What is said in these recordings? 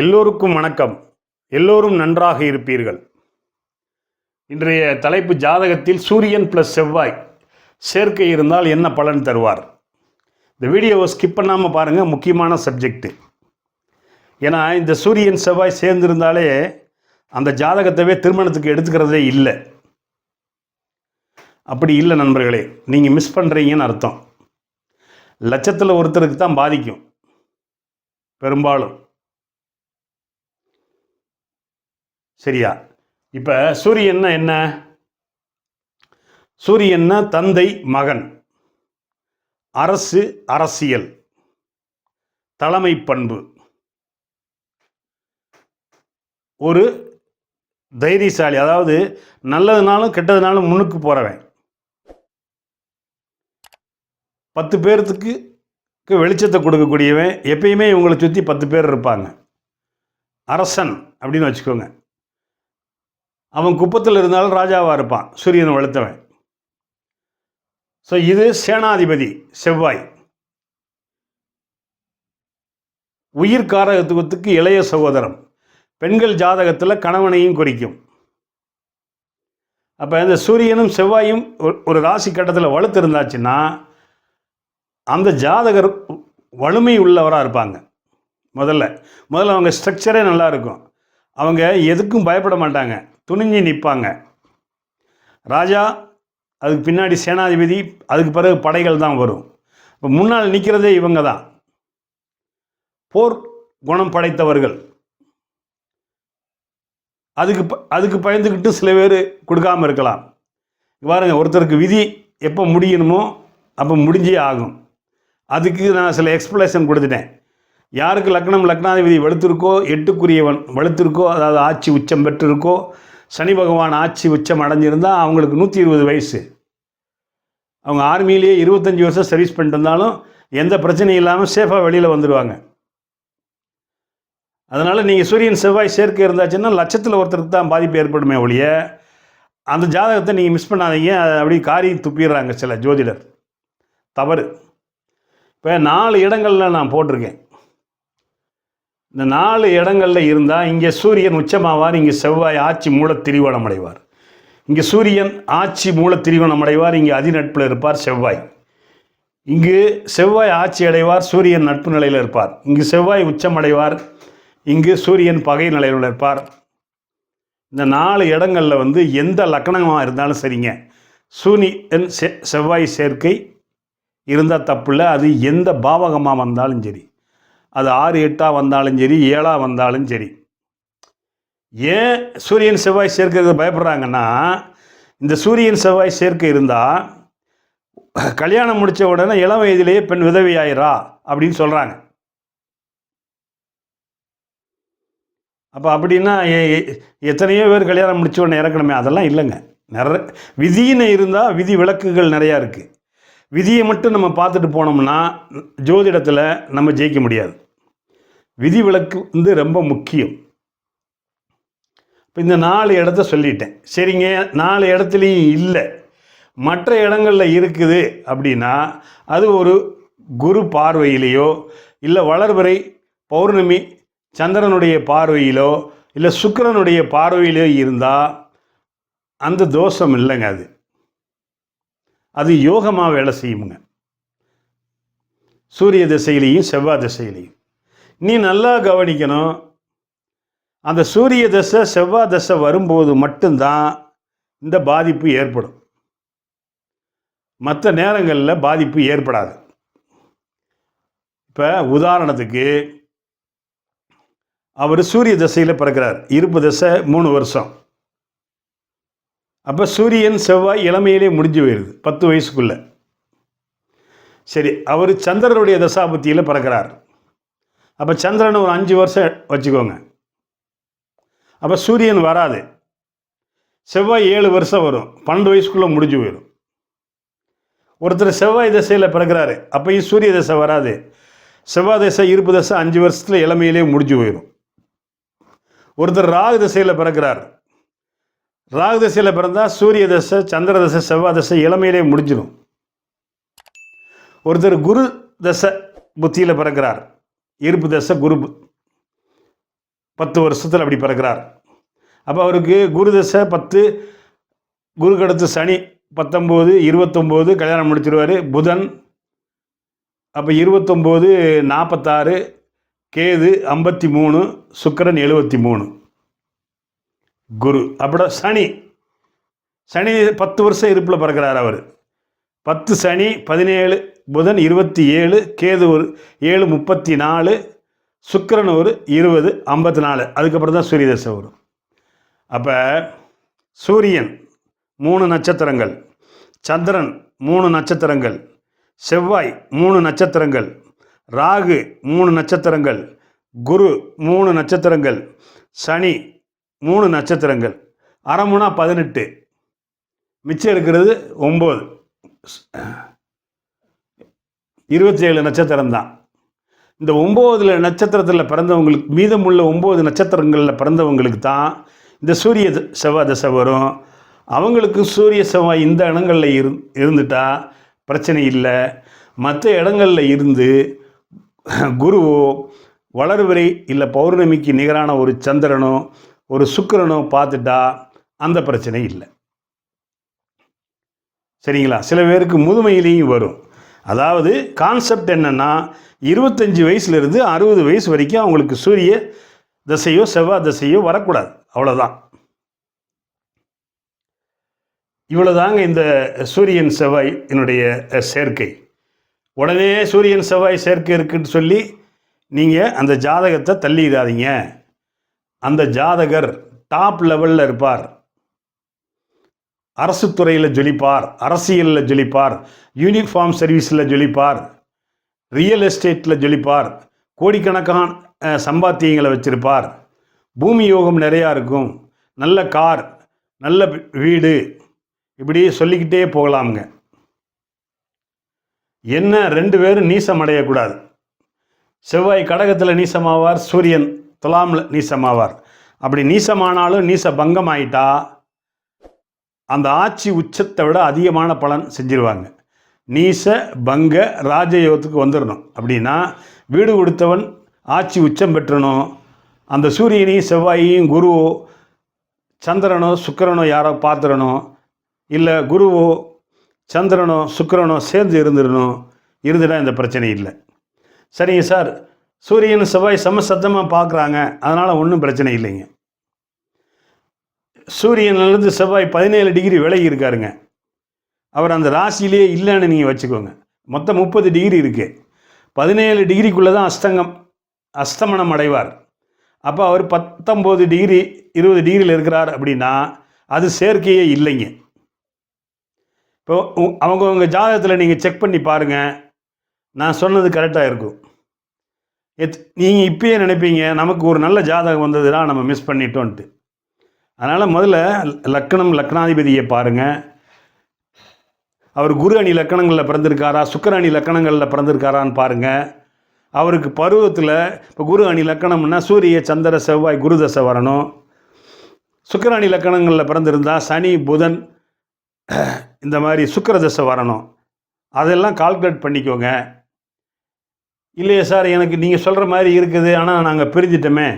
எல்லோருக்கும் வணக்கம். எல்லோரும் நன்றாக இருப்பீர்கள். இன்றைய தலைப்பு ஜாதகத்தில் சூரியன் ப்ளஸ் செவ்வாய். சேர்க்கை இருந்தால் என்ன பலன் தருவார்? இந்த வீடியோவை ஸ்கிப் பண்ணாமல் பாருங்கள் முக்கியமான சப்ஜெக்ட்டு ஏன்னா இந்த சூரியன் செவ்வாய் சேர்ந்திருந்தாலே அந்த ஜாதகத்தவே திருமணத்துக்கு எடுத்துக்கிறதே இல்லை. அப்படி இல்லை நண்பர்களே நீங்கள் மிஸ் பண்ணுறீங்கன்னு அர்த்தம். லட்சத்தில் ஒருத்தருக்கு தான் பாதிக்கும். பெரும்பாலும். சரியா? இப்போ சூரியன்னா என்ன? சூரியன்னா தந்தை மகன். அரசு அரசியல். தலைமை பண்பு. ஒரு தைரியசாலி அதாவது நல்லதுனாலும் கெட்டதுனாலும் முன்னுக்கு போகிறவன் பத்து பேர்த்துக்கு வெளிச்சத்தை கொடுக்கக்கூடியவன். எப்பயுமே இவங்களை சுற்றி பத்து பேர் இருப்பாங்க. அரசன் அப்படின்னு வச்சுக்கோங்க. அவன் குப்பத்தில் இருந்தாலும் ராஜாவாக இருப்பான் சூரியனை வளர்த்தவன் ஸோ இது சேனாதிபதி செவ்வாய். உயிர் காரகத்துவத்துக்கு இளைய சகோதரம். பெண்கள் ஜாதகத்தில் கணவனையும் குறிக்கும். அப்போ இந்த சூரியனும் செவ்வாயும் ஒரு- ராசி கட்டத்தில் வலுத்திருந்தாச்சுன்னா அந்த ஜாதகர் வலிமை உள்ளவராக இருப்பாங்க. முதல்ல முதல்ல அவங்க ஸ்ட்ரக்சரே நல்லா இருக்கும். அவங்க எதுக்கும் பயப்பட மாட்டாங்க. துணிஞ்சு நிற்பாங்க. ராஜா அதுக்கு பின்னாடி சேனாதிபதி அதுக்கு பிறகு படைகள் தான் வரும். இப்போ முன்னால் நிற்கிறதே இவங்க தான். போர் குணம் படைத்தவர்கள். அதுக்கு ப- அதுக்கு பயந்துக்கிட்டு சில பேர் கொடுக்காம இருக்கலாம். பாருங்க ஒருத்தருக்கு விதி எப்போ முடியணுமோ அப்போ முடிஞ்சே ஆகும். அதுக்கு நான் சில எக்ஸ்பிளேஷன் கொடுத்துட்டேன். யாருக்கு லக்னம் லக்னாதிபதி வலுத்திருக்கோ எட்டுக்குரியவன் வலுத்திருக்கோ அதாவது ஆட்சி உச்சம் பெற்றிருக்கோ சனி பகவான் ஆட்சி உச்சம் அடைஞ்சிருந்தால் அவங்களுக்கு நூற்றி இருபது வயசு. அவங்க ஆர்மியிலேயே இருபத்தஞ்சி வருஷம் சர்வீஸ் பண்ணிட்டு இருந்தாலும் எந்த பிரச்சனையும் இல்லாமல் சேஃபாக வெளியில் வந்துடுவாங்க அதனால் நீங்கள் சூரியன் செவ்வாய் சேர்க்கை இருந்தாச்சுன்னா லட்சத்தில் ஒருத்தருக்கு தான் பாதிப்பு ஏற்படுமே ஒழிய அந்த ஜாதகத்தை நீங்கள் மிஸ் பண்ணாதீங்க. அதை அப்படியே காரி துப்பிடுறாங்க சில ஜோதிடர். தவறு. இப்போ நாலு இடங்களில் நான் போட்டிருக்கேன். இந்த நாலு இடங்களில் இருந்தால் இங்கே சூரியன் உச்சமாவார் இங்கே செவ்வாய் ஆட்சி மூல திரிவோணம் அடைவார். இங்கே சூரியன் ஆட்சி மூல திரிவோணம் அடைவார் இங்கே அதிநட்பில் இருப்பார் செவ்வாய். இங்கு செவ்வாய் ஆட்சி அடைவார் சூரியன் நட்பு நிலையில் இருப்பார். இங்கு செவ்வாய் உச்சம் அடைவார் இங்கு சூரியன் பகை நிலையில் இருப்பார். இந்த நாலு இடங்களில் வந்து எந்த லக்கணமாக இருந்தாலும் சரிங்க. சூரியன் செ செவ்வாய் சேர்க்கை இருந்தால் தப்பில்லை அது எந்த பாவகமாக வந்தாலும் சரி. அது ஆறு எட்டாக வந்தாலும் சரி ஏழாக வந்தாலும் சரி. ஏன் சூரியன் செவ்வாய் சேர்க்கிறது பயப்படுறாங்கன்னா இந்த சூரியன் செவ்வாய் சேர்க்கை இருந்தால் கல்யாணம் முடித்த உடனே இளம் வயதிலேயே பெண் விதவையாயிரா அப்படின்னு சொல்கிறாங்க அப்போ அப்படின்னா எத்தனையோ பேர் கல்யாணம் முடிச்ச உடனே இறக்கணுமே? அதெல்லாம் இல்லைங்க. நிறைய விதின்னு இருந்தால் விதி விளக்குகள் நிறையா இருக்குது விதியை மட்டும் நம்ம பார்த்துட்டு போனோம்னா ஜோதிடத்தில் நம்ம ஜெயிக்க முடியாது. விதி விலக்கு வந்து ரொம்ப முக்கியம். இப்போ இந்த நாலு இடத்த சொல்லிட்டேன். சரிங்க நாலு இடத்துலையும் இல்லை. மற்ற இடங்களில் இருக்குது அப்படின்னா அது ஒரு குரு பார்வையிலேயோ இல்லை வளர்வரை பௌர்ணமி சந்திரனுடைய பார்வையிலோ இல்லை சுக்கரனுடைய பார்வையிலோ இருந்தால் அந்த தோஷம் இல்லைங்க அது. அது யோகமாக வேலை செய்யுங்க சூரிய திசையிலையும் செவ்வாய் திசையிலையும். நீ நல்லா கவனிக்கணும். அந்த சூரிய தசை செவ்வாய் தசை வரும்போது மட்டும்தான் இந்த பாதிப்பு ஏற்படும். மற்ற நேரங்களில் பாதிப்பு ஏற்படாது. இப்போ உதாரணத்துக்கு அவர் சூரிய தசையில் பிறக்கிறார். இருப்பு தசை மூணு வருஷம். அப்போ சூரியன் செவ்வாய் இளமையிலே முடிஞ்சு போயிடுது பத்து வயசுக்குள்ள. சரி அவர் சந்திரனுடைய தசாபத்தியில் பிறக்கிறார். அப்போ சந்திரன் ஒரு அஞ்சு வருஷம் வச்சுக்கோங்க. அப்போ சூரியன் வராது. செவ்வாய் ஏழு வருஷம் வரும் பன்னெண்டு வயசுக்குள்ளே முடிஞ்சு போயிடும் ஒருத்தர் செவ்வாய் திசையில் பிறக்கிறாரு அப்போயும் சூரிய தசை வராது. செவ்வாய் தசை இருப்பு தசை அஞ்சு வருஷத்தில் இளமையிலே முடிஞ்சு போயிடும் ஒருத்தர் ராகு திசையில் பிறக்கிறார் ராகு தசையில் பிறந்தால் சூரிய தசை சந்திர தசை செவ்வாய் தசை இளமையிலே முடிஞ்சிடும் ஒருத்தர் குரு தசை புத்தியில் பிறக்கிறார். இருப்பு தசை குரு பத்து வருஷத்தில் அப்படி பிறக்கிறார். அப்போ அவருக்கு குரு தசை பத்து குருக்கடுத்து சனி பத்தொம்போது இருபத்தொம்போது கல்யாணம் முடிச்சிருவார். புதன் அப்போ இருபத்தொம்போது நாற்பத்தாறு கேது ஐம்பத்தி மூணு சுக்கரன் எழுபத்தி மூணு. குரு. அப்பட சனி. சனி பத்து வருஷம் இருப்பில் பிறக்கிறார் அவர். பத்து சனி பதினேழு புதன் இருபத்தி ஏழு கேது ஒரு ஏழு முப்பத்தி நாலு சுக்கிரன் ஒரு இருபது ஐம்பத்தி நாலு. அதுக்கப்புறம் தான் சூரிய தசை வரும். அப்போ சூரியன் மூணு நட்சத்திரங்கள். சந்திரன் மூணு நட்சத்திரங்கள். செவ்வாய் மூணு நட்சத்திரங்கள். ராகு மூணு நட்சத்திரங்கள். குரு மூணு நட்சத்திரங்கள். சனி மூணு நட்சத்திரங்கள். அரைமுனா பதினெட்டு. மிச்சம் இருக்கிறது ஒம்பது. இருபத்தி ஏழு நட்சத்திரம் தான் இந்த ஒம்போதுல நட்சத்திரத்தில் பிறந்தவங்களுக்கு மீதமுள்ள ஒம்பது நட்சத்திரங்களில் பிறந்தவங்களுக்கு தான் இந்த சூரிய செவ்வாய் தசை வரும். அவங்களுக்கு சூரிய செவ்வாய் இந்த இடங்களில் இரு இருந்துட்டா பிரச்சனை இல்லை. மற்ற இடங்களில் இருந்து குருவோ வளர்வரை இல்லை பௌர்ணமிக்கு நிகரான ஒரு சந்திரனோ ஒரு சுக்கரனும் பார்த்துட்டா அந்த பிரச்சனை இல்லை. சரிங்களா? சில பேருக்கு முதுமையிலையும் வரும். அதாவது கான்செப்ட் என்னென்னா இருபத்தஞ்சி வயசுலேருந்து அறுபது வயசு வரைக்கும் அவங்களுக்கு சூரிய தசையோ செவ்வாய் தசையோ வரக்கூடாது. அவ்வளோதான் இவ்வளோதாங்க இந்த சூரியன் செவ்வாய் என்னுடைய சேர்க்கை. உடனே சூரியன் செவ்வாய் சேர்க்கை இருக்குன்னு சொல்லி நீங்கள் அந்த ஜாதகத்தை தள்ளிடாதீங்க. அந்த ஜாதகர் டாப் லெவலில் இருப்பார். அரசு துறையில் ஜொலிப்பார் அரசியலில் ஜொலிப்பார் யூனிஃபார்ம் சர்வீஸில் ஜொலிப்பார் ரியல் எஸ்டேட்டில் ஜொலிப்பார் கோடிக்கணக்கான சம்பாத்தியங்களை வச்சிருப்பார். பூமி யோகம் நிறையா இருக்கும். நல்ல கார் நல்ல வீடு இப்படி சொல்லிக்கிட்டே போகலாமுங்க. என்ன ரெண்டு பேரும் நீசம் அடையக்கூடாது. செவ்வாய் கடகத்தில் நீசமாவார் சூரியன் துலாமில் நீசமாவார். அப்படி நீசமானாலும் நீச பங்கம் ஆயிட்டா அந்த ஆட்சி உச்சத்தை விட அதிகமான பலன் செஞ்சிருவாங்க. நீச பங்க ராஜயோகத்துக்கு வந்துடணும் அப்படின்னா வீடு கொடுத்தவன் ஆட்சி உச்சம் பெற்றணும். அந்த சூரியனையும் செவ்வாயையும் குருவோ சந்திரனோ சுக்கிரனோ யாரோ பார்த்துடணும். இல்லை குருவோ சந்திரனோ சுக்கிரனோ சேர்ந்து இருந்துடணும். இருந்துட்டா இந்த பிரச்சனை இல்லை. சரிங்க சார். சூரியன் செவ்வாய் சமசத்தமாக பார்க்குறாங்க. அதனால் ஒன்றும் பிரச்சனை இல்லைங்க. சூரியன்லேருந்து செவ்வாய் பதினேழு டிகிரி விலகி இருக்காருங்க. அவர் அந்த ராசியிலே இல்லைன்னு நீங்கள் வச்சுக்கோங்க. மொத்தம் முப்பது டிகிரி இருக்குது பதினேழு டிகிரிக்குள்ளே தான் அஸ்தங்கம் அஸ்தமனம் அடைவார். அப்போ அவர் பத்தொம்போது டிகிரி இருபது டிகிரியில் இருக்கிறார் அப்படின்னா அது சேர்க்கையே இல்லைங்க. இப்போ அவங்கவுங்க ஜாதகத்தில் நீங்கள் செக் பண்ணி பாருங்கள் நான் சொன்னது கரெக்டாக இருக்கும். எத் நீங்கள் இப்பயே நினைப்பீங்க நமக்கு ஒரு நல்ல ஜாதகம் வந்ததுன்னா நம்ம மிஸ் பண்ணிட்டோன்ட்டு. அதனால் முதல்ல லக்கணம் லக்னாதிபதியை பாருங்கள் அவர் குரு அணி லக்கணங்களில் பிறந்திருக்காரா சுக்கர அணி லக்கணங்களில் பிறந்திருக்காரான்னு பாருங்கள் அவருக்கு பருவத்தில் இப்போ குரு அணி லக்கணம்னா சூரிய சந்திர செவ்வாய் குரு தசை வரணும். சுக்கர அணி லக்கணங்களில் பிறந்திருந்தால் சனி புதன் இந்த மாதிரி சுக்கர தசை வரணும். அதெல்லாம் கால்குலேட் பண்ணிக்கோங்க. இல்லையே சார் எனக்கு நீங்கள் சொல்கிற மாதிரி இருக்குது ஆனால் நாங்கள் பிரிஞ்சிட்டோமே.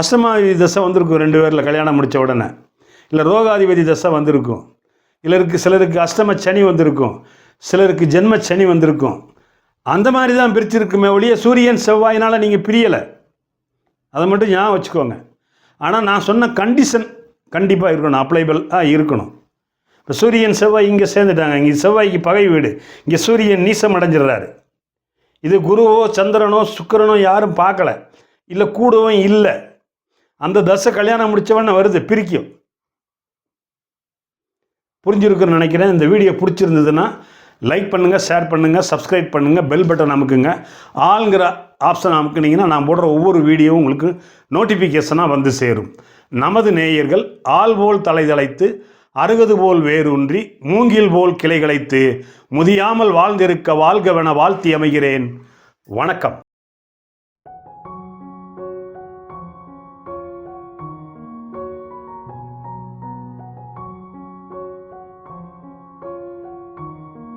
அஷ்டமாதிபதி தசை வந்திருக்கும் ரெண்டு பேரில் கல்யாணம் முடித்த உடனே. இல்லை ரோகாதிபதி தசை வந்திருக்கும். சிலருக்கு சிலருக்கு அஷ்டம சனி வந்திருக்கும். சிலருக்கு ஜென்ம சனி வந்திருக்கும். அந்த மாதிரி தான் பிரிச்சிருக்குமே ஒழிய சூரியன் செவ்வாயினால் நீங்கள் பிரியலை. அதை மட்டும் ஞாபகம் வச்சுக்கோங்க. ஆனால் நான் சொன்ன கண்டிஷன் கண்டிப்பாக இருக்கணும் அப்ளைபிள் ஆ இருக்கணும். இப்போ சூரியன் செவ்வாய் இங்கே சேர்ந்துட்டாங்க. இங்கே செவ்வாய்க்கு பகை வீடு. இங்கே சூரியன் நீசம் அடைஞ்சிடுறாரு. இது குருவோ சந்திரனோ சுக்கிரனோ யாரும் பார்க்கல. இல்லை கூடவும் இல்லை. அந்த தசை கல்யாணம் முடித்தவன வருது பிரிக்கும். புரிஞ்சிருக்குன்னு நினைக்கிறேன். இந்த வீடியோ பிடிச்சிருந்ததுன்னா லைக் பண்ணுங்கள் ஷேர் பண்ணுங்கள் சப்ஸ்கிரைப் பண்ணுங்கள் பெல் பட்டன் அமுக்குங்க. ஆளுங்கிற ஆப்ஷன் அமுக்குனீங்கன்னா நான் போடுற ஒவ்வொரு வீடியோவும் உங்களுக்கு நோட்டிஃபிகேஷனாக வந்து சேரும். நமது நேயர்கள் ஆள் போல் தலை தலைத்து அருகது போல் வேரூன்றி மூங்கில் போல் கிளைகளைத்து முதியாமல் வாழ்ந்திருக்க வாழ்கவென வாழ்த்தி அமைகிறேன். வணக்கம்.